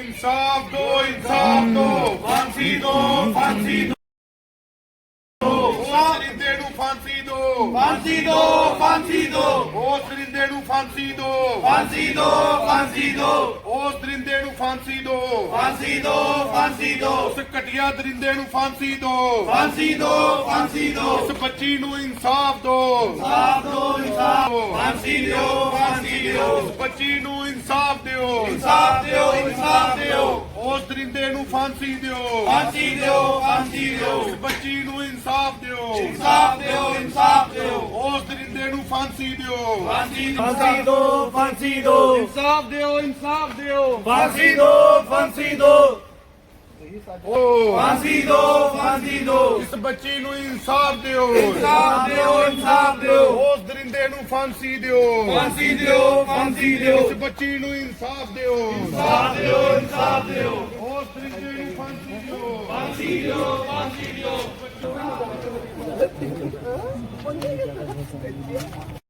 ਇਨਸਾਫ ਦੋ ਇਨਸਾਫ ਦੋ ਫਾਂਸੀ ਦੋ ਫਾਂਸੀ ਦੋ। ਉਸ ਰਿੰਦੇ ਨੂੰ ਫਾਂਸੀ ਦੋ। ਫਾਂਸੀ ਦੋ ਫਾਂਸੀ ਦੋ। ਉਸ ਰਿੰਦੇ ਨੂੰ ਫਾਂਸੀ ਦੋ। ਫਾਂਸੀ ਦੋ ਫਾਂਸੀ ਦੋ। ਉਸ ਦਰਿੰਦੇ ਨੂੰ ਫਾਂਸੀ ਦੋ। ਫਾਂਸੀ ਦੋ ਫਾਂਸੀ ਦੋ। ਉਸ ਘਟਿਆ ਦਰਿੰਦੇ ਨੂੰ ਫਾਂਸੀ ਦੋ। ਫਾਂਸੀ ਦੋ ਫਾਂਸੀ ਦੋ। ਉਸ ਬੱਚੀ ਨੂੰ ਇਨਸਾਫ ਦੋ। ਇਨਸਾਫ ਦੋ ਇਨਸਾਫ। ਫਾਂਸੀ ਦਿਓ ਫਾਂਸੀ ਦਿਓ। ਉਸ ਬੱਚੀ ਨੂੰ ਇਨਸਾਫ ਦਿਓ। ਇਨਸਾਫ ਦਿਓ ਇਨਸਾਫ ਦਿਓ। ਉਸ ਦਰਿੰਦੇ ਨੂੰ ਫਾਂਸੀ ਦਿਓ। ਫਾਂਸੀ ਦਿਓ ਫਾਂਸੀ ਦਿਓ। ਉਸ ਬੱਚੀ ਨੂੰ ਇਨਸਾਫ ਦਿਓ। ਇਨਸਾਫ ਦਿਓ ਇਨਸਾਫ ਦਿਓ। ਉਸ ਦਰਿੰਦੇ ਨੂੰ ਫਾਂਸੀ ਦਿਓ। ਫਾਂਸੀ ਫਾਂਸੀ ਦੋ ਫਾਂਸੀ ਦੋ ਇਨਸਾਫ ਦਿਓ ਇਨਸਾਫ ਦਿਓ। ਫਾਂਸੀ ਦੋ ਫਾਂਸੀ ਦੋ ਓ ਫਾਂਸੀ ਦੋ ਫਾਂਸੀ ਦੋ। ਇਸ ਬੱਚੀ ਨੂੰ ਇਨਸਾਫ ਦਿਓ। ਇਨਸਾਫ ਦਿਓ ਇਨਸਾਫ ਦਿਓ। ਉਸ ਦਰਿੰਦੇ ਨੂੰ ਫਾਂਸੀ ਦਿਓ। ਫਾਂਸੀ ਦਿਓ ਫਾਂਸੀ ਦਿਓ। ਇਸ ਬੱਚੀ ਨੂੰ ਇਨਸਾਫ ਦਿਓ। ਇਨਸਾਫ ਦਿਓ ਇਨਸਾਫ ਦਿਓ। ਉਸ ਦਰਿੰਦੇ ਨੂੰ ਫਾਂਸੀ ਦਿਓ। ਫਾਂਸੀ ਦਿਓ ਫਾਂਸੀ ਦਿਓ।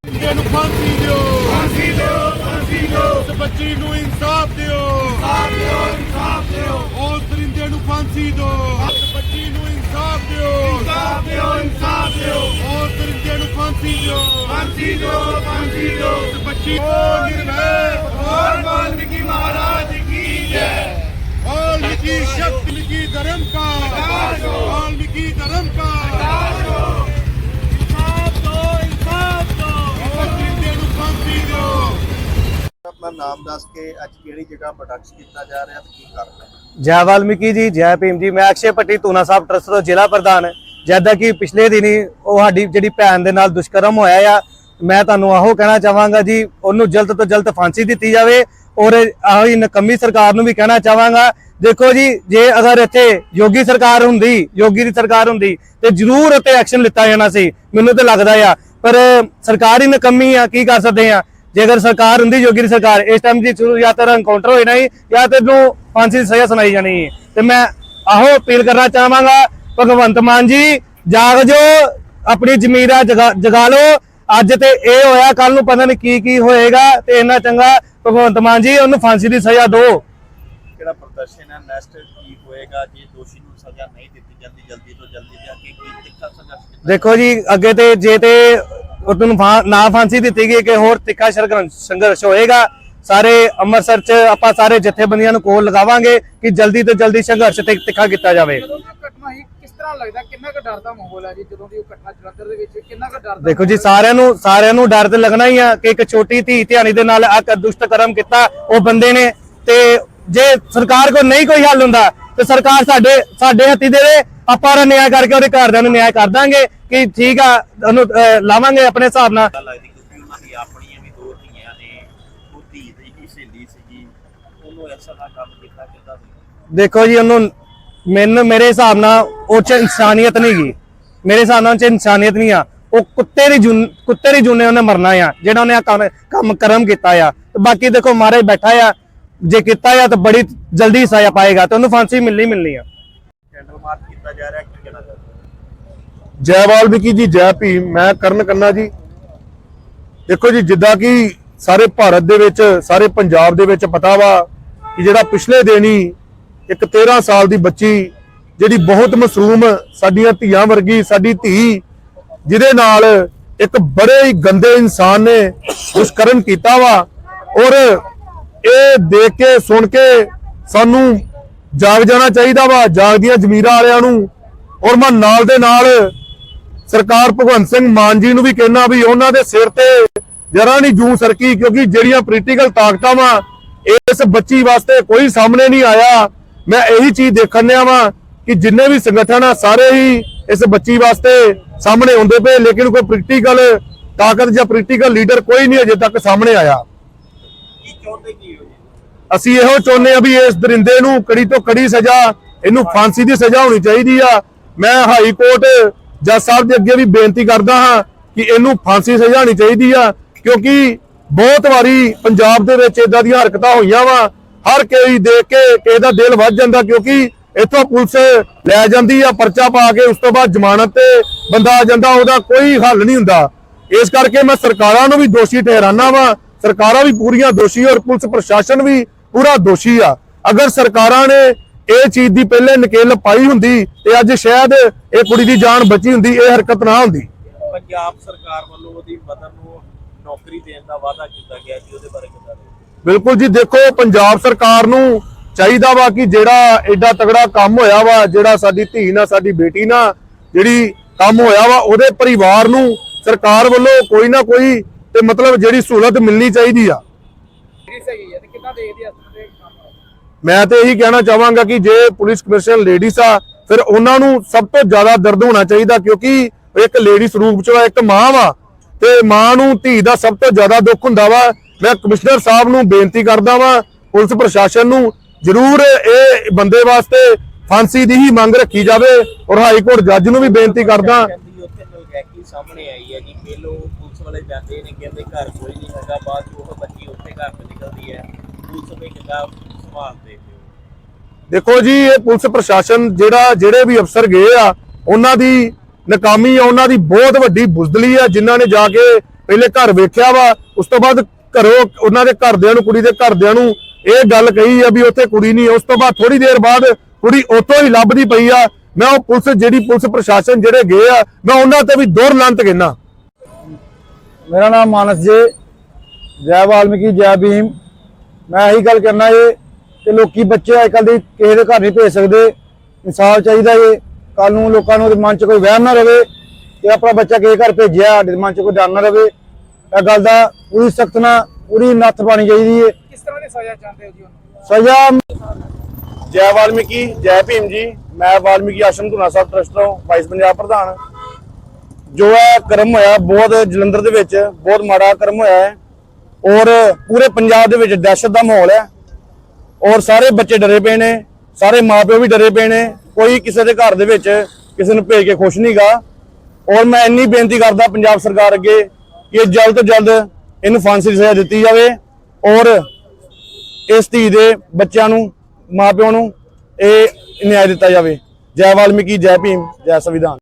ਦਰਿੰਦੇ ਨੂੰ ਫਾਂਸੀ ਦਿਓ। ਫਾਂਸੀ ਦਿਓ ਫਾਂਸੀ ਦਿਓ। ਉਸ ਬੱਚੀ ਨੂੰ ਇਨਸਾਫ ਦਿਓ। ਇਨਸਾਫ ਦਿਓ ਇਨਸਾਫ ਦਿਓ। ਫਾਂਸੀ ਦਿਓ ਹੱਥ ਬੱਚੀ ਨੂੰ ਇਨਸਾਫ ਦਿਓ। ਇਨਸਾਫ ਦਿਓ ਇਨਸਾਫ ਦਿਓ। ਹੋਰ ਤਰੀਕੇ ਨੂੰ ਫਾਂਸੀ ਦਿਓ। ਫਾਂਸੀ ਦਿਓ ਫਾਂਸੀ ਦਿਓ। ਬੱਚੀ ਹੋਰ ਨਿਰਭੈ ਹੋਰ ਵਾਲਮੀਕੀ ਮਹਾਰਾਜ ਕੀ ਜੈ। ਵਾਲਮੀਕੀ ਸ਼ਕਤੀ ਕੀ ਧਰਮ ਕਾ। ਵਾਲਮੀਕੀ ਧਰਮ ਕਾ। ਨਾਮ ਦੱਸ ਕੇ ਅੱਜ ਕਿਹੜੀ ਜਗ੍ਹਾ ਪ੍ਰੋਡਕਟ ਕੀਤਾ ਜਾ ਰਿਹਾ ਤੇ ਕੀ ਕਰਨਾ ਜੈ ਵਾਲਮੀਕੀ ਜੀ, ਜੈ ਭੀਮ ਜੀ, ਮੈਂ ਅਕਸ਼ੇ ਪੱਟੀ ਤੂਨਾ ਸਾਹਿਬ ਟਰਸਟ ਤੋਂ ਜ਼ਿਲ੍ਹਾ ਪ੍ਰਧਾਨ। ਜਦਾਂ ਕਿ ਪਿਛਲੇ ਦਿਨੀ ਉਹ ਸਾਡੀ ਜਿਹੜੀ ਭੈਣ ਦੇ ਨਾਲ ਦੁਸ਼ਕਰਮ ਹੋਇਆ ਆ, ਮੈਂ ਤੁਹਾਨੂੰ ਆਹੋ ਕਹਿਣਾ ਚਾਹਾਂਗਾ ਜੀ, ਉਹਨੂੰ ਜਲਦ ਤੋਂ ਜਲਦ ਫਾਂਸੀ ਦਿੱਤੀ ਜਾਵੇ ਔਰ ਆਹੀ ਨਕਮੀ ਸਰਕਾਰ ਨੂੰ ਵੀ ਕਹਿਣਾ ਚਾਹਾਂਗਾ। ਦੇਖੋ ਜੀ, ਜੇ ਅਗਰ ਇੱਥੇ ਯੋਗੀ ਸਰਕਾਰ ਹੁੰਦੀ, ਯੋਗੀ ਦੀ ਸਰਕਾਰ ਹੁੰਦੀ, ਤੇ ਜ਼ਰੂਰ ਉੱਤੇ ਐਕਸ਼ਨ ਲਿੱਤਾ ਜਾਣਾ ਸੀ, ਮੈਨੂੰ ਤਾਂ ਲੱਗਦਾ ਆ। ਪਰ ਸਰਕਾਰ ਹੀ ਨਕਮੀ ਆ, ਕੀ ਕਰ ਸਕਦੇ ਆ? ਜੇ ਅਗਰ ਸਰਕਾਰ ਹੁੰਦੀ ਯੋਗੀ ਦੀ ਸਰਕਾਰ ਇਸ ਟਾਈਮ ਦੀ ਜਾਂ ਤਾਂ ਐਨਕਾਊਂਟਰ ਹੋਣਾ ਹੀ ਜਾਂ ਤੇ ਨੂੰ ਫਾਂਸੀ ਦੀ ਸਜ਼ਾ ਸੁਣਾਈ ਜਾਣੀ ਹੈ। ਤੇ ਮੈਂ ਆਹੋ ਅਪੀਲ ਕਰਨਾ ਚਾਹਾਂਗਾ ਭਗਵੰਤ ਮਾਨ ਜੀ ਜਾਗ ਜੋ ਆਪਣੀ ਜ਼ਮੀਰਾਂ ਜਗਾ ਲਓ। ਅੱਜ ਤੇ ਇਹ ਹੋਇਆ ਕੱਲ ਨੂੰ ਪਤਾ ਨਹੀਂ ਕੀ ਕੀ ਹੋਏਗਾ ਤੇ ਇੰਨਾ ਚੰਗਾ ਭਗਵੰਤ ਮਾਨ ਜੀ ਉਹਨੂੰ ਫਾਂਸੀ ਦੀ ਸਜ਼ਾ ਦਿਓ। ਕਿਹੜਾ ਪ੍ਰਦਰਸ਼ਨ ਹੈ ਨੈਕਸਟ ਕੀ ਹੋਏਗਾ ਜੇ ਦੋਸ਼ੀ ਨੂੰ ਸਜ਼ਾ ਨਹੀਂ ਦਿੱਤੀ ਜਾਂਦੀ ਜਲਦੀ ਤੋਂ ਜਲਦੀ ਤੇ ਅੱਗੇ ਕੀ ਤਿੱਖਾ ਸੰਘਰਸ਼ ਦੇਖੋ ਜੀ ਅੱਗੇ ਤੇ ਜੇ ਤੇ ਉਹਨੂੰ ਫਾਂ- ਨਾ ਫਾਂਸੀ ਦਿੱਤੀ ਗਈ ਕਿ ਹੋਰ ਤਿੱਖਾ ਸੰਘਰਸ਼ ਹੋਏਗਾ। ਸਾਰੇ ਅੰਮ੍ਰਿਤਸਰ ਚ ਆਪਾਂ ਸਾਰੇ ਜਥੇਬੰਦੀਆਂ ਨੂੰ ਕੋਲ ਲਗਾਵਾਂਗੇ ਕਿ ਜਲਦੀ ਤੋਂ ਜਲਦੀ ਸੰਘਰਸ਼ ਤੇ ਤਿੱਖਾ ਕੀਤਾ ਜਾਵੇ। ਉਹ ਉਹ ਦੇਖੋ ਜੀ ਸਾਰਿਆਂ ਨੂੰ ਸਾਰਿਆਂ ਨੂੰ ਡਰ ਤੇ ਲੱਗਣਾ ਹੀ ਆ ਕਿ ਇੱਕ ਛੋਟੀ ਧੀ ਧਿਆਣੀ ਦੇ ਨਾਲ ਆ ਦੁਸ਼ਟ ਕਰਮ ਕੀਤਾ ਉਹ ਬੰਦੇ ਨੇ। ਤੇ ਜੇ ਸਰਕਾਰ ਕੋਲ ਨਹੀਂ ਕੋਈ ਹੱਲ ਹੁੰਦਾ ਤੇ ਸਰਕਾਰ ਸਾਡੇ ਸਾਡੇ ਹੱਥੀ ਦੇਵੇ। ਆਪਾਂ ਉਹਦਾ ਨਿਆਂ ਕਰਕੇ ਉਹਦੇ ਘਰਦਿਆਂ ਨੂੰ ਨਿਆਂ ਕਰ ਦਾਂਗੇ ਕਿ ਠੀਕ ਆ ਉਹਨੂੰ ਲਾਵਾਂਗੇ ਆਪਣੇ ਹਿਸਾਬ ਨਾਲ। ਗੱਲ ਲੱਗਦੀ ਕਿਉਂਕਿ ਉਹਨਾਂ ਦੀ ਆਪਣੀਆਂ ਵੀ ਦੋ ਧੀਆਂ ਨੇ ਉਹ ਧੀ ਦੀ ਹੀ ਸਹੇਲੀ ਸੀਗੀ ਉਹਨੂੰ ਐਸਾ ਦਾ ਕੰਮ ਕੀਤਾ ਕਿੱਦਾਂ ਦੇਖੋ ਜੀ ਉਹਨੂੰ ਮੈਨੂੰ ਮੇਰੇ ਹਿਸਾਬ ਨਾਲ ਉਹ ਚ ਇਨਸਾਨੀਅਤ ਨਹੀਂ ਗਈ ਮੇਰੇ ਹਿਸਾਬ ਨਾਲ ਉਹ ਚ ਇਨਸਾਨੀਅਤ ਨਹੀਂ ਆ। ਉਹ ਕੁੱਤੇ ਦੀ ਜੁਨ ਕੁੱਤੇ ਦੀ ਜੁਨੇ ਉਹਨੇ ਮਰਨਾ ਆ ਜਿਹੜਾ ਉਹਨੇ ਆਹ ਕੰਮ ਕਰਮ ਕੀਤਾ ਆ। ਤੇ ਬਾਕੀ ਦੇਖੋ ਮਾਰੇ ਬੈਠਾ ਆ ਜੇ ਕੀਤਾ ਆ ਤਾਂ ਬੜੀ ਜਲਦੀ ਸਜ਼ਾ ਪਾਏਗਾ ਤੇ ਉਹਨੂੰ ਫਾਂਸੀ ਮਿਲਣੀ ਮਿਲਣੀ ਆ। ਕੈਂਡਲ ਮਾਰਚ ਕੀਤਾ ਜਾ ਰਿਹਾ, ਕੀ ਕਹਿਣਾ ਚਾਹੁੰਦੇ ਜੈ ਵਾਲਮੀਕੀ ਜੀ, ਜੈ ਭੀਮ। ਮੈਂ ਕਰਨ ਕੰਨਾ ਜੀ। ਦੇਖੋ ਜੀ, ਜਿੱਦਾਂ ਕਿ ਸਾਰੇ ਭਾਰਤ ਦੇ ਵਿੱਚ, ਸਾਰੇ ਪੰਜਾਬ ਦੇ ਵਿੱਚ ਪਤਾ ਵਾ ਕਿ ਜਿਹੜਾ ਪਿਛਲੇ ਦਿਨ ਇੱਕ 13 ਸਾਲ ਦੀ ਬੱਚੀ ਜਿਹੜੀ ਬਹੁਤ ਮਸ਼ਰੂਮ ਸਾਡੀਆਂ ਧੀਆਂ ਵਰਗੀ ਸਾਡੀ ਧੀ, ਜਿਹਦੇ ਨਾਲ ਇੱਕ ਬੜੇ ਹੀ ਗੰਦੇ ਇਨਸਾਨ ਨੇ ਦੁਸ਼ਕਰਮ ਕੀਤਾ ਵਾ ਔਰ ਇਹ ਦੇਖ ਕੇ, ਸੁਣ ਕੇ ਸਾਨੂੰ ਜਾਗ ਜਾਣਾ ਚਾਹੀਦਾ ਵਾ ਜਾਗਦੀਆਂ ਜ਼ਮੀਰਾਂ ਵਾਲਿਆਂ ਨੂੰ। ਔਰ ਮੈਂ ਨਾਲ ਦੇ ਨਾਲ ਸਰਕਾਰ ਭਗਵੰਤ ਸਿੰਘ ਮਾਨ ਜੀ ਨੂੰ ਵੀ ਕਹਿਣਾ ਵੀ ਉਹਨਾਂ ਦੇ ਸਿਰ ਤੇ ਜਰਾ ਨਹੀਂ ਜੂੰ ਸਰਕੀ, ਕਿਉਂਕਿ ਜਿਹੜੀਆਂ ਪੋਲੀਟੀਕਲ ਤਾਕਤਾਂ ਵਾ, ਇਸ ਬੱਚੀ ਵਾਸਤੇ ਕੋਈ ਸਾਹਮਣੇ ਨਹੀਂ ਆਇਆ। ਮੈਂ ਇਹੀ ਚੀਜ਼ ਦੇਖਣ ਡਿਆ ਵਾ ਕਿ ਜਿੰਨੇ ਵੀ ਸੰਗਠਨ ਆ, ਸਾਰੇ ਹੀ ਇਸ ਬੱਚੀ ਵਾਸਤੇ ਸਾਹਮਣੇ ਆਉਂਦੇ ਪਏ, ਲੇਕਿਨ ਕੋਈ ਪੋਲੀਟੀਕਲ ਤਾਕਤ ਜਾਂ ਪੋਲੀਟੀਕਲ ਲੀਡਰ ਕੋਈ ਨਹੀਂ ਅਜੇ ਤੱਕ ਸਾਹਮਣੇ ਆਇਆ। ਕੀ ਚਾਹੁੰਦੇ ਕੀ ਹੋ? ਅਸੀਂ ਇਹੋ ਚਾਹੁੰਦੇ ਆ ਵੀ ਇਸ ਦਰਿੰਦੇ ਨੂੰ ਕੜੀ ਤੋਂ ਕੜੀ ਸਜ਼ਾ, ਇਹਨੂੰ ਫਾਂਸੀ ਦੀ ਸਜ਼ਾ ਹੋਣੀ ਚਾਹੀਦੀ ਆ। ਮੈਂ ਹਾਈ ਕੋਰਟ ਜੱਜ ਸਾਹਿਬ ਦੇ ਅੱਗੇ ਵੀ ਬੇਨਤੀ ਕਰਦਾ ਹਾਂ ਕਿ ਇਹਨੂੰ ਫਾਂਸੀ ਸਜ਼ਾ ਹੋਣੀ ਚਾਹੀਦੀ ਆ, ਕਿਉਂਕਿ ਬਹੁਤ ਵਾਰੀ ਪੰਜਾਬ ਦੇ ਵਿੱਚ ਇਦਾਂ ਦੀਆਂ ਹਰਕਤਾਂ ਹੋਈਆਂ ਵਾ। ਹਰ ਕੋਈ ਦੇਖ ਕੇ ਕਿਸੇ ਦਾ ਦਿਲ ਵੱਜ ਜਾਂਦਾ, ਕਿਉਂਕਿ ਇੱਥੋਂ ਪੁਲਿਸ ਲੈ ਜਾਂਦੀ ਆ, ਪਰਚਾ ਪਾ ਕੇ ਉਸ ਤੋਂ ਬਾਅਦ ਜ਼ਮਾਨਤ ਤੇ ਬੰਦਾ ਆ ਜਾਂਦਾ, ਉਹਦਾ ਕੋਈ ਹੱਲ ਨਹੀਂ ਹੁੰਦਾ। ਇਸ ਕਰਕੇ ਮੈਂ ਸਰਕਾਰਾਂ ਨੂੰ ਵੀ ਦੋਸ਼ੀ ਠਹਿਰਾਨਾ ਵਾ। ਸਰਕਾਰਾਂ ਵੀ ਪੂਰੀਆਂ ਦੋਸ਼ੀ ਔਰ ਪੁਲਿਸ ਪ੍ਰਸ਼ਾਸਨ ਵੀ ਪੂਰਾ ਦੋਸ਼ੀ ਆ। ਅਗਰ ਸਰਕਾਰਾਂ ਨੇ ਇਹ ਚੀਜ਼ ਦੀ ਪਹਿਲੇ ਨਕੇਲ ਪਾਈ ਹੁੰਦੀ ਤੇ ਅੱਜ ਸ਼ਾਇਦ ਇਹ ਕੁੜੀ ਦੀ ਜਾਨ ਬਚੀ ਹੁੰਦੀ ਇਹ ਹਰਕਤ ਨਾ ਹੁੰਦੀ। ਪੰਜਾਬ ਸਰਕਾਰ ਵੱਲੋਂ ਉਹਦੀ ਮਦਰ ਨੂੰ ਨੌਕਰੀ ਦੇਣ ਦਾ ਵਾਅਦਾ ਕੀਤਾ ਗਿਆ ਜੀ ਉਹਦੇ ਬਾਰੇ ਦੇ? ਬਿਲਕੁਲ ਜੀ ਦੇਖੋ ਪੰਜਾਬ ਸਰਕਾਰ ਨੂੰ ਚਾਹੀਦਾ ਵਾ ਕਿ ਜਿਹੜਾ ਐਡਾ ਤਗੜਾ ਕੰਮ ਹੋਇਆ ਵਾ ਜਿਹੜਾ ਸਾਡੀ ਧੀ ਨਾਲ ਸਾਡੀ ਬੇਟੀ ਨਾਲ ਜਿਹੜੀ ਕੰਮ ਹੋਇਆ ਵਾ ਉਹਦੇ ਪਰਿਵਾਰ ਨੂੰ ਸਰਕਾਰ ਵੱਲੋਂ ਕੋਈ ਨਾ ਕੋਈ ਤੇ ਮਤਲਬ ਜਿਹੜੀ ਸਹੂਲਤ ਮਿਲਣੀ ਚਾਹੀਦੀ ਆ। ਕਿੱਦਾਂ ਦੇਖਦੇ ਆ ਮੈਂ ਤੇ ਇਹੀ ਕਹਿਣਾ ਚਾਹਾਂਗਾ ਕਿ ਜੇ ਪੁਲਿਸ ਕਮਿਸ਼ਨਰ ਲੇਡੀਜ਼ ਆ ਫਿਰ ਉਹਨਾਂ ਨੂੰ ਸਭ ਤੋਂ ਜ਼ਿਆਦਾ ਦਰਦ ਹੋਣਾ ਚਾਹੀਦਾ ਕਿਉਂਕਿ ਇੱਕ ਲੇਡੀਜ਼ ਰੂਪ ਚ ਇੱਕ ਮਾਂ ਵਾ ਤੇ ਮਾਂ ਨੂੰ ਧੀ ਦਾ ਸਭ ਤੋਂ ਜ਼ਿਆਦਾ ਦੁੱਖ ਹੁੰਦਾ ਵਾ। ਮੈਂ ਕਮਿਸ਼ਨਰ ਸਾਹਿਬ ਨੂੰ ਬੇਨਤੀ ਕਰਦਾ ਵਾਂ ਪੁਲਿਸ ਪ੍ਰਸ਼ਾਸਨ ਨੂੰ ਜ਼ਰੂਰ ਇਹ ਬੰਦੇ ਵਾਸਤੇ ਫਾਂਸੀ ਦੀ ਹੀ ਮੰਗ ਰੱਖੀ ਜਾਵੇ ਔਰ ਹਾਈ ਕੋਰਟ ਜੱਜ ਨੂੰ ਵੀ ਬੇਨਤੀ ਕਰਦਾ। ਸਾਹਮਣੇ ਆਈ ਹੈ ਜੀ ਪਹਿਲੋਂ ਪੁਲਿਸ ਵਾਲੇ ਜਾਂਦੇ ਨੇ ਕਹਿੰਦੇ ਘਰ ਕੋਈ ਨਹੀਂ ਹੈਗਾ, ਬਾਅਦ 'ਚ ਉਹ ਬੱਚੀ ਉੱਥੇ ਘਰ ਤੋਂ ਨਿਕਲਦੀ ਹੈ, ਪੁਲਿਸ ਨੇ ਕਿੱਦਾਂ ਸੰਭਾਲਦੇ ਹੋ ਦੇਖੋ ਜੀ, ਇਹ ਪੁਲਿਸ ਪ੍ਰਸ਼ਾਸਨ ਜਿਹੜਾ, ਜਿਹੜੇ ਵੀ ਅਫਸਰ ਗਏ ਆ, ਉਹਨਾਂ ਦੀ ਨਕਾਮੀ ਆ, ਉਹਨਾਂ ਦੀ ਬਹੁਤ ਵੱਡੀ ਬੁਜ਼ਦਲੀ ਆ, ਜਿਨ੍ਹਾਂ ਨੇ ਜਾ ਕੇ ਪਹਿਲੇ ਘਰ ਵੇਖਿਆ ਵਾ, ਉਸ ਤੋਂ ਬਾਅਦ ਘਰੋਂ ਉਹਨਾਂ ਦੇ ਘਰਦਿਆਂ ਨੂੰ, ਕੁੜੀ ਦੇ ਘਰਦਿਆਂ ਨੂੰ ਇਹ ਗੱਲ ਕਹੀ ਆ ਵੀ ਉੱਥੇ ਕੁੜੀ ਨਹੀਂ, ਉਸ ਤੋਂ ਬਾਅਦ ਥੋੜੀ ਦੇਰ ਬਾਅਦ ਕੁੜੀ ਉੱਥੋਂ ਹੀ ਲੱਭਦੀ ਪਈ ਆ। ਮੈਂ ਉਹ ਪੁਲਿਸ, ਜਿਹੜੀ ਪੁਲਿਸ ਪ੍ਰਸ਼ਾਸਨ ਜਿਹੜੇ ਗਏ ਆ, ਮੈਂ ਉਹਨਾਂ ਤੇ ਵੀ ਦੁਰ ਲੰਤ ਕਹਿਣਾ ਮੇਰਾ ਨਾਮ ਮਾਨਸ ਜੀ ਜੈ ਵਾਲਮੀਕੀ ਜੈ ਭੀਮ। ਮੈਂ ਇਹੀ ਗੱਲ ਕਰਨਾ ਏ ਕਿ ਲੋਕੀ ਬੱਚੇ ਅੱਜ ਕੱਲ੍ਹ ਦੀ ਕਿਸੇ ਦੇ ਘਰ ਨਹੀਂ ਭੇਜ ਸਕਦੇ। ਇਨਸਾਫ ਚਾਹੀਦਾ ਏ ਕੱਲ ਨੂੰ ਲੋਕਾਂ ਨੂੰ ਮਨ 'ਚ ਕੋਈ ਵਹਿਮ ਨਾ ਰਵੇ ਕਿ ਆਪਣਾ ਬੱਚਾ ਕਿਸੇ ਘਰ ਭੇਜਿਆ ਸਾਡੇ ਮਨ 'ਚ ਕੋਈ ਡਰ ਨਾ ਰਵੇ। ਇਹ ਗੱਲ ਦਾ ਪੂਰੀ ਸਖਤ ਨਾਲ ਪੂਰੀ ਨੱਥ ਪਾਣੀ ਚਾਹੀਦੀ ਏ ਕਿਸ ਤਰ੍ਹਾਂ ਦੀ ਸਜ਼ਾ ਚਾਹੁੰਦੇ ਹੋ ਜੀ ਉਹਨੂੰ? ਸਜ਼ਾ ਜੈ ਵਾਲਮੀਕੀ ਜੈ ਭੀਮ ਜੀ। ਮੈਂ ਵਾਲਮੀਕੀ ਆਸ਼ਰਮ ਧੂਨਾ ਸਾਹਿਬ ਟਰਸਟ ਤੋਂ ਵਾਈਸ ਪੰਜਾਬ ਪ੍ਰਧਾਨ। ਜੋ ਹੈ ਕਰਮ ਹੋਇਆ, ਬਹੁਤ ਜਲੰਧਰ ਦੇ ਵਿੱਚ, ਬਹੁਤ ਮਾੜਾ ਕਰਮ ਹੋਇਆ ਹੈ। ਔਰ ਪੂਰੇ ਪੰਜਾਬ ਦੇ ਵਿੱਚ ਦਹਿਸ਼ਤ ਦਾ ਮਾਹੌਲ ਹੈ। ਔਰ ਸਾਰੇ ਬੱਚੇ ਡਰੇ ਪਏ ਨੇ, ਸਾਰੇ ਮਾਪਿਓ ਵੀ ਡਰੇ ਪਏ ਨੇ। ਕੋਈ ਕਿਸੇ ਦੇ ਘਰ ਦੇ ਵਿੱਚ ਕਿਸੇ ਨੂੰ ਭੇਜ ਕੇ ਖੁਸ਼ ਨਹੀਂਗਾ ਔਰ ਮੈਂ ਇੰਨੀ ਬੇਨਤੀ ਕਰਦਾ ਪੰਜਾਬ ਸਰਕਾਰ ਅੱਗੇ ਕਿ ਇਹ ਜਲਦ ਤੋਂ ਜਲਦ ਇਹਨੂੰ ਫਾਂਸੀ ਦੀ ਸਜ਼ਾ ਦਿੱਤੀ ਜਾਵੇ। ਔਰ ਇਸ ਧੀ ਦੇ ਬੱਚਿਆਂ ਨੂੰ ਮਾਪਿਆਂ ਨੂੰ ਇਹ ਨਿਆਂ ਦਿੱਤਾ ਜਾਵੇ। ਜੈ ਵਾਲਮੀਕੀ, ਜੈ ਭੀਮ, ਜੈ ਸੰਵਿਧਾਨ।